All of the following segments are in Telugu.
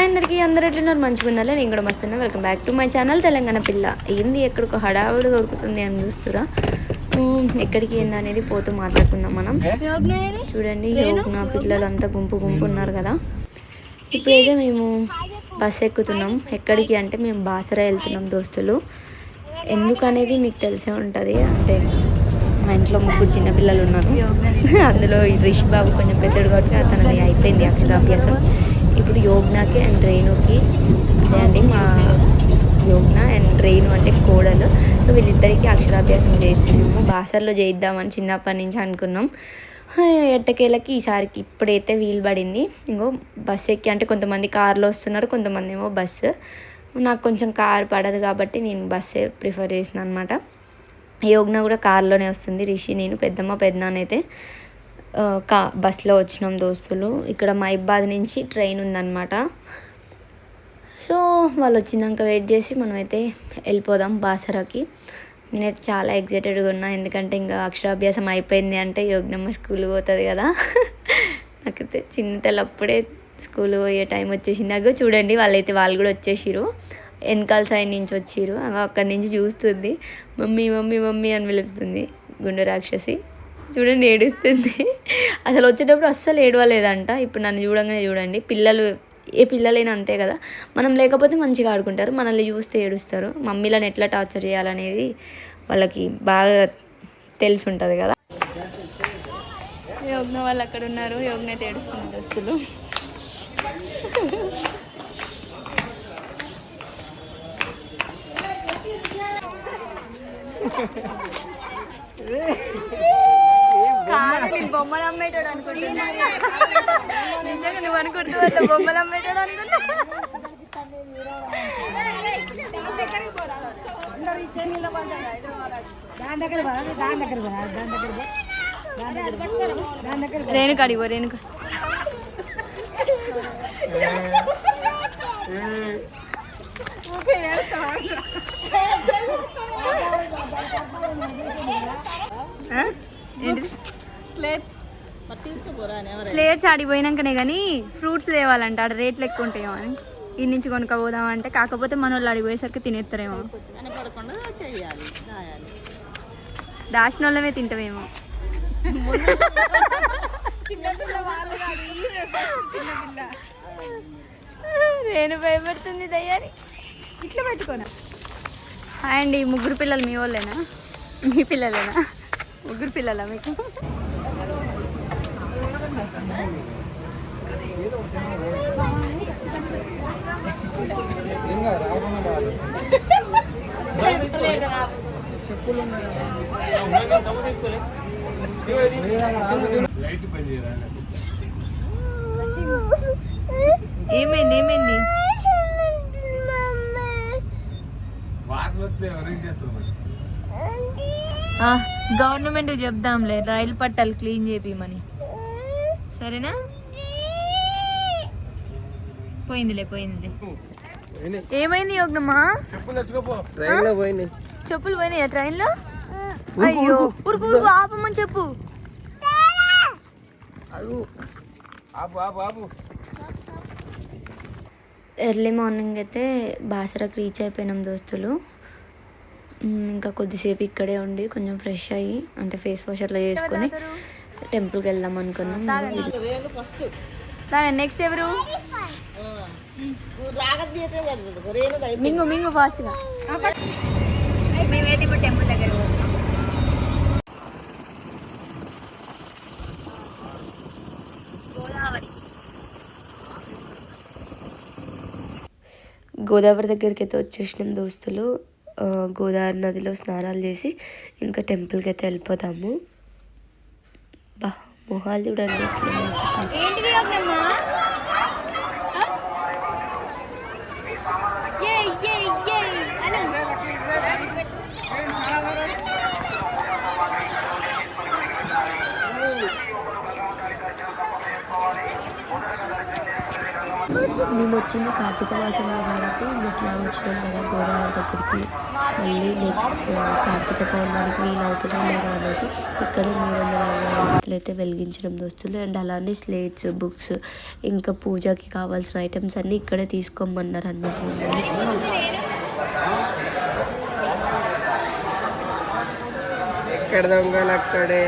హాయ్ అందరికీ అందరు ఎట్లున్నారు? మంచిగా ఉండాలి నేను కూడా మస్తున్నా. Welcome back to my channel Telangana పిల్ల. ఏంది ఎక్కడికో హడావుడి దొరుకుతుంది అని చూస్తురా? ఎక్కడికి ఏంది అనేది పోతూ మాట్లాడుకుందాం మనం. చూడండి నా పిల్లలు అంతా గుంపు గుంపు ఉన్నారు కదా. ఇప్పుడైతే మేము బస్ ఎక్కుతున్నాం. ఎక్కడికి అంటే మేము బాసరా వెళ్తున్నాం దోస్తులు. ఎందుకనేది మీకు తెలిసే ఉంటుంది. అంటే మా ఇంట్లో ముగ్గురు చిన్న పిల్లలు ఉన్నారు. అందులో ఈ రిషి బాబు కొంచెం పెద్దడు కాబట్టి అతనిది అయిపోయింది అక్షరాభ్యాసం. ఇప్పుడు యోగ్నాకి అండ్ రేణుకి అదే అండి మా యోగ్న అండ్ రేణు అంటే కోడలు. సో వీళ్ళిద్దరికి అక్షరాభ్యాసం చేస్తున్నాము. బాసర్లో చేయిద్దామని చిన్నప్పటి నుంచి అనుకున్నాం. ఎట్టకేళ్ళకి ఈసారికి ఇప్పుడైతే వీలు పడింది. ఇంకో బస్ ఎక్కి అంటే కొంతమంది కార్లో వస్తున్నారు కొంతమంది ఏమో బస్సు నాకు కొంచెం కార్ పడదు కాబట్టి నేను బస్సే ప్రిఫర్ చేసిన అనమాట యోగ్న కూడా కార్లోనే వస్తుంది. రిషి నేను పెద్దమ్మ పెద్దనాన్న కా బస్లో వచ్చినాం దోస్తులు. ఇక్కడ మైబాద్ నుంచి ట్రైన్ ఉందన్నమాట. సో వాళ్ళు వచ్చినాక వెయిట్ చేసి మనమైతే వెళ్ళిపోదాం బాసరాకి. నేనైతే చాలా ఎగ్జైటెడ్గా ఉన్నా ఎందుకంటే ఇంకా అక్షరాభ్యాసం అయిపోయింది అంటే యోగ్నమ్మ స్కూల్ పోతుంది కదా. నాకైతే చిన్న తెల్లప్పుడే స్కూల్ పోయే టైం వచ్చేసింది. అగో చూడండి వాళ్ళైతే వాళ్ళు కూడా వచ్చేసిరు వెనకాల సైడ్ నుంచి వచ్చిరు అక్కడి నుంచి చూస్తుంది. మమ్మీ మమ్మీ మమ్మీ అని పిలుస్తుంది గుండె రాక్షసి. చూడండి ఏడుస్తుంది. అసలు వచ్చేటప్పుడు అస్సలు ఏడవలేదంట. ఇప్పుడు నన్ను చూడంగానే చూడండి. పిల్లలు ఏ పిల్లలైనా అంతే కదా. మనం లేకపోతే మంచిగా ఆడుకుంటారు. మనల్ని చూస్తే ఏడుస్తారు. మమ్మీలను ఎట్లా టార్చర్ చేయాలనేది వాళ్ళకి బాగా తెలిసి ఉంటుంది కదా. యోగ్న వాళ్ళు అక్కడ ఉన్నారు. యోగ్న అయితే ఏడుస్తుంది దోస్తులు. కాదు నేను బొమ్మలు అమ్మేటోడు అనుకుంటున్నా నిజంగా నువ్వు అనుకుంటున్నావు అట్లా బొమ్మలు అమ్మేటోడు అనుకుంటా రేణుక అడిగో రేణుక? స్లేట్స్ ఆడిపోయినాకనే కానీ ఫ్రూట్స్ తేవాలంట ఆడ రేట్లు ఎక్కువ ఉంటాయేమో అని. ఈ నుంచి కొనుక్కోపోదాం అంటే కాకపోతే మన వాళ్ళు ఆడిపోయేసరికి తినేస్తారేమో దాచిన వాళ్ళమే తింటామేమో. నేను భయపడుతుంది దయ్యాని. ఇట్లా పెట్టుకోనా? హాయ్ అండి ముగ్గురు పిల్లలు మీ వాళ్ళేనా? మీ పిల్లలేనా? ముగ్గురు పిల్లలా మీకు? ఏమైంది ఏమైంది? వాసన వస్తే ఎవరేం చేస్తారు గవర్నమెంట్ చెప్దాంలే రైలు పట్టాలు క్లీన్ చేపిమని సరేనా? పోయిందిలే పోయిందిలే. ఏమైంది యోగ్నమ్మా? చెప్పులు పోయినాయా ట్రైన్లో అయ్యో ఊరుకు ఊరుకు ఆపమని చెప్పు. ఆపు ఆపు ఆపు. ఎర్లీ మార్నింగ్ అయితే బాసరకు రీచ్ అయిపోయినాం దోస్తులు. ఇంకా కొద్దిసేపు ఇక్కడే ఉండి కొంచెం ఫ్రెష్ అయ్యి అంటే ఫేస్ వాష్ అట్లా చేసుకొని టెంపుల్కి వెళ్దాం అనుకున్నాం. నెక్స్ట్ ఎవరు? మింగు మింగు ఫాస్ట్గా మేమైతే ఇప్పుడు టెంపుల్ దగ్గర గోదావరి దగ్గరికి అయితే వచ్చేసినాం దోస్తులు. గోదావరి నదిలో స్నానాలు చేసి ఇంకా టెంపుల్కి అయితే వెళ్ళిపోతాము. బా మొహాలు చూడండి. మేము వచ్చింది కార్తీక మాసంలో కాబట్టి ఇట్లా వచ్చినాం కదా గోదావరి దగ్గరికి మళ్ళీ కార్తీక పౌర్ణానికి వీలు అవుతుందా లేదా అనేసి ఇక్కడే మూడు వందల యాభై అయితే వెలిగించడం దోస్తులు. అండ్ అలానే స్లేట్స్ బుక్స్ ఇంకా పూజకి కావాల్సిన ఐటమ్స్ అన్నీ ఇక్కడే తీసుకోమన్నారు అన్నమాట ఎక్కడ దొంగలు అక్కడే?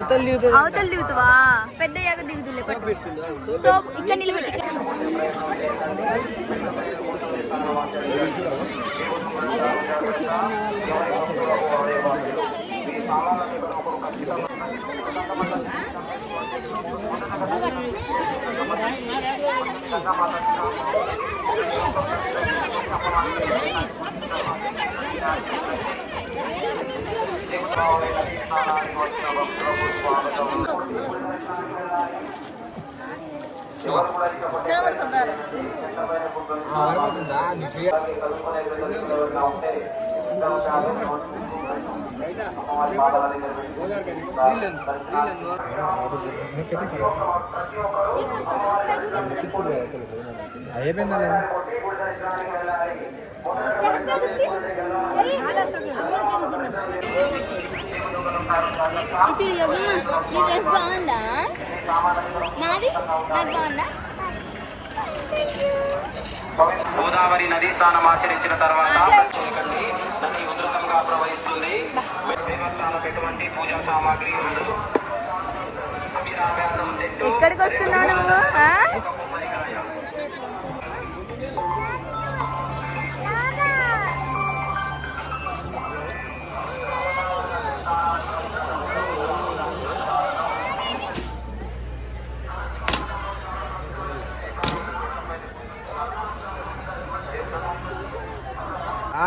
అవతల దిగుతావా పెద్ద యాగ దిగుతులే సో ఇక్కడ నిలబెట్టి అయిపోయిందా అలా నీ డ్రెస్ బాగుందా? నాది? నాది బాగుందా? గోదావరి నదీ స్నానం ఆచరించిన తర్వాత నది ఉధృతంగా ప్రవహిస్తుంది. దేవస్థానం ఎటువంటి పూజా సామాగ్రి ఉండదు. ఎక్కడికి వస్తున్నావు నువ్వు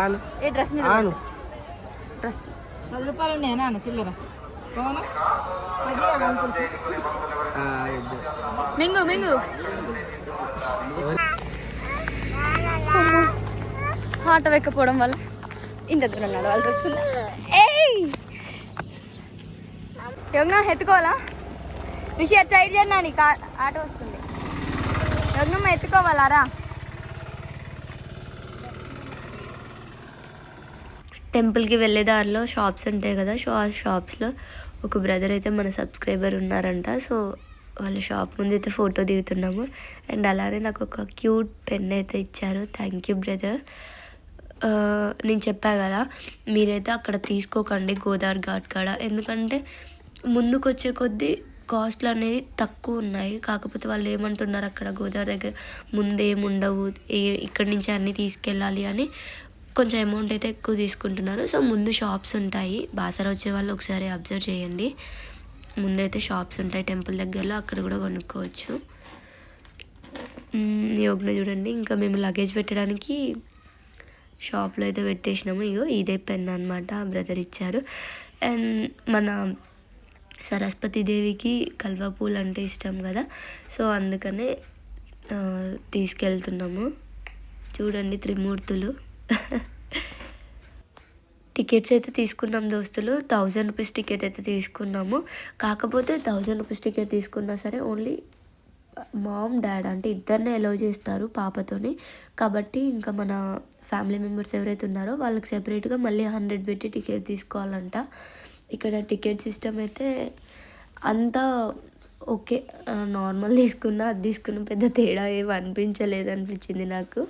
ఆను ఏ డ్రెస్ మీద ఆను డ్రెస్. పది రూపాయలు ఉన్నాయా అన్న చిల్లర. అవునా ఆ, ఇద్దు. మింగు మింగు. ఆట వెక్కపోవడం వల్ల ఇంత దూరం నడవాల్సి వస్తుంది. యోగ ఎత్తుకోవాలా? అటు సైడ్ చేరినా నీకు ఆ- ఆట వస్తుంది. యోగమ్మ ఎత్తుకోవాలారా టెంపుల్కి వెళ్ళే దారిలో షాప్స్ ఉంటాయి కదా సో ఆ షాప్స్లో ఒక బ్రదర్ అయితే మన సబ్స్క్రైబర్ ఉన్నారంట. సో వాళ్ళ షాప్ ముందు అయితే ఫోటో దిగుతున్నాము. అండ్ అలానే నాకు ఒక క్యూట్ పెన్ అయితే ఇచ్చారు. Thank you brother. నేను చెప్పా కదా మీరైతే అక్కడ తీసుకోకండి గోదావరి ఘాట్ కాడ. ఎందుకంటే ముందుకు వచ్చే కొద్దీ కాస్ట్లు అనేది తక్కువ ఉన్నాయి. కాకపోతే వాళ్ళు ఏమంటున్నారు అక్కడ గోదావరి దగ్గర ముందేముండవు ఏ ఇక్కడి నుంచి అన్నీ తీసుకెళ్ళాలి అని. కొంచెం అమౌంట్ అయితే ఎక్కువ తీసుకుంటున్నారు. సో ముందు షాప్స్ ఉంటాయి. బాసర వచ్చే వాళ్ళు ఒకసారి అబ్జర్వ్ చేయండి. ముందైతే షాప్స్ ఉంటాయి. టెంపుల్ దగ్గరలో అక్కడ కూడా కొనుక్కోవచ్చు. యోగ్న చూడండి. ఇంకా మేము లగేజ్ పెట్టడానికి షాప్లో అయితే పెట్టేసినాము. ఇగో ఇదే పెన్ అనమాట బ్రదర్ ఇచ్చారు. అండ్ మన సరస్వతి దేవికి కల్వ పూలు అంటే ఇష్టం కదా. సో అందుకనే తీసుకెళ్తున్నాము. చూడండి త్రిమూర్తులు. టికెట్స్ అయితే తీసుకున్నాం దోస్తులు. థౌజండ్ రూపీస్ టికెట్ అయితే తీసుకున్నాము. కాకపోతే థౌజండ్ రూపీస్ టికెట్ తీసుకున్నా సరే ఓన్లీ మామ్ డాడ్ అంటే ఇద్దరినే అలౌ చేస్తారు పాపతోని. కాబట్టి ఇంకా మన ఫ్యామిలీ మెంబర్స్ ఎవరైతే ఉన్నారో వాళ్ళకి సెపరేట్గా మళ్ళీ హండ్రెడ్ పెట్టి టికెట్ తీసుకోవాలంట. ఇక్కడ టికెట్ సిస్టమ్ అయితే అంతా ఓకే. నార్మల్ తీసుకున్నా అది తీసుకున్న పెద్ద తేడా ఏమి అనిపించలేదు అనిపించింది నాకు.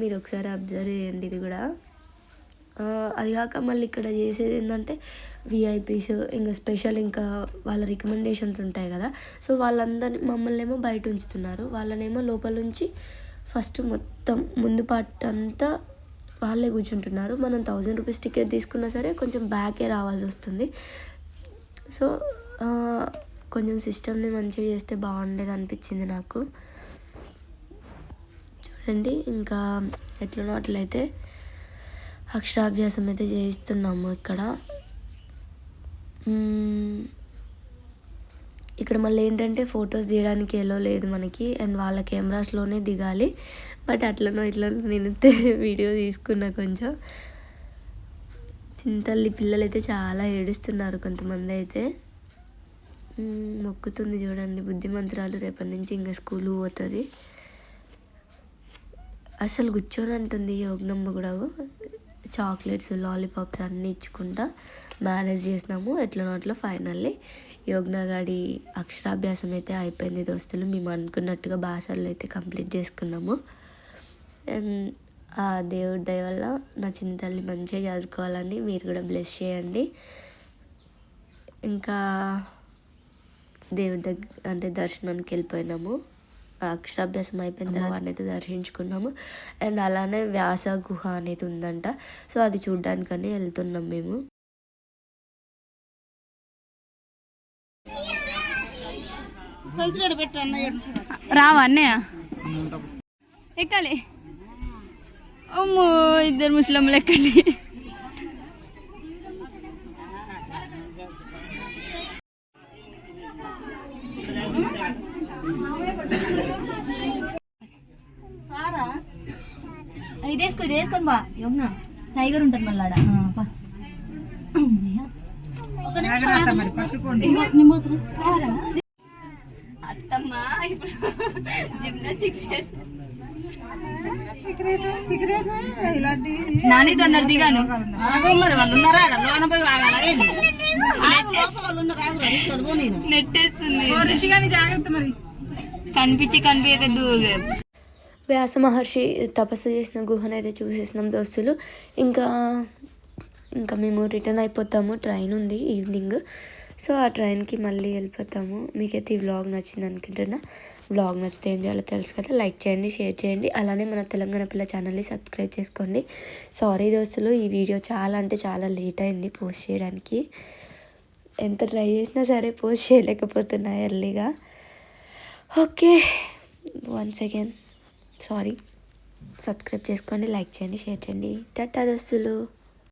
మీరు ఒకసారి అబ్జర్వ్ చేయండి ఇది కూడా. అది కాక మళ్ళీ ఇక్కడ చేసేది ఏంటంటే విఐపీస్ ఇంకా స్పెషల్ ఇంకా వాళ్ళ రికమెండేషన్స్ ఉంటాయి కదా. సో వాళ్ళందరినీ మమ్మల్ని ఏమో బయట ఉంచుతున్నారు. వాళ్ళనేమో లోపల నుంచి ఫస్ట్ మొత్తం ముందు పార్ట్ అంతా వాళ్ళే కూర్చుంటున్నారు. మనం థౌజండ్ రూపీస్ టికెట్ తీసుకున్నా సరే కొంచెం బ్యాకే రావాల్సి వస్తుంది. సో కొంచెం సిస్టమ్ని మంచిగా చేస్తే బాగుండేది అనిపించింది నాకు. అండి. ఇంకా ఎట్లనో అట్లయితే అక్షరాభ్యాసం అయితే చేయిస్తున్నాము ఇక్కడ. ఇక్కడ మళ్ళీ ఏంటంటే ఫొటోస్ తీయడానికి ఎలో లేదు మనకి. అండ్ వాళ్ళ కెమెరాస్లోనే దిగాలి. బట్ అట్లనో ఇట్లనో నేనైతే వీడియో తీసుకున్నా కొంచెం. చింతల్లి పిల్లలు అయితే చాలా ఏడుస్తున్నారు కొంతమంది అయితే. మొక్కుతుంది చూడండి. బుద్ధిమంతురాలు రేపటి నుంచి ఇంకా స్కూల్ పోతుంది. అసలు కూర్చొని అంటుంది యోగనమ్మ కూడా. చాక్లెట్స్ లాలీపాప్స్ అన్నీ ఇచ్చుకుంటా మేనేజ్ చేసినాము. ఎట్లనో అట్లా ఫైనల్లీ యోగ్నగాడి అక్షరాభ్యాసం అయితే అయిపోయింది దోస్తులు. మేము అనుకున్నట్టుగా భాషల్లో అయితే కంప్లీట్ చేసుకున్నాము. అండ్ ఆ దేవుడి దయ వల్ల నా చిన్న తల్లి మంచిగా చదువుకోవాలని మీరు కూడా బ్లెస్ చేయండి. ఇంకా దేవుడి దగ్గర అంటే దర్శనానికి వెళ్ళిపోయినాము. అక్షరాభ్యాసం అయిపోయిన తర్వాత అయితే దర్శించుకున్నాము. అండ్ అలానే వ్యాస గుహ అనేది ఉందంట. సో అది చూడ్డానికని వెళ్తున్నాం మేము. రావా అన్నయ్య? ఎక్కాలి. అమ్మో ఇద్దరు ముస్లింలు ఎక్కండి. ఇది వేసుకో ఇది వేసుకొని బా. యోగ్న టైగర్ ఉంటుంది మళ్ళీ ఆడ. ఆ, పా. అత్తమ్మ ఇప్పుడు జిమ్నాస్టిక్స్ చేస్తా. నాని తొందర దిగాను. నెట్టేస్తుంది. జాగ్రత్త మరి. కనిపించి కనిపించదు వ్యాస మహర్షి తపస్సు చేసిన గుహను అయితే చూసేసినాం దోస్తులు. ఇంకా ఇంకా మేము రిటర్న్ అయిపోతాము. ట్రైన్ ఉంది ఈవినింగ్. సో ఆ ట్రైన్కి మళ్ళీ వెళ్ళిపోతాము. మీకైతే ఈ వ్లాగ్ నచ్చింది అనుకుంటున్నా. వ్లాగ్ నచ్చితే ఏం చేయాలో తెలుసు కదా. లైక్ చేయండి షేర్ చేయండి. అలానే మన తెలంగాణ పిల్ల ఛానల్ని సబ్స్క్రైబ్ చేసుకోండి. సారీ దోస్తులు ఈ వీడియో చాలా అంటే చాలా లేట్ అయింది పోస్ట్ చేయడానికి. ఎంత ట్రై చేసినా సరే పోస్ట్ చేయలేకపోతున్నా ఎర్లీగా. Okay once again. Sorry subscribe చేసుకోండి లైక్ చేయండి షేర్ చేయండి. టట్టా దోస్తులు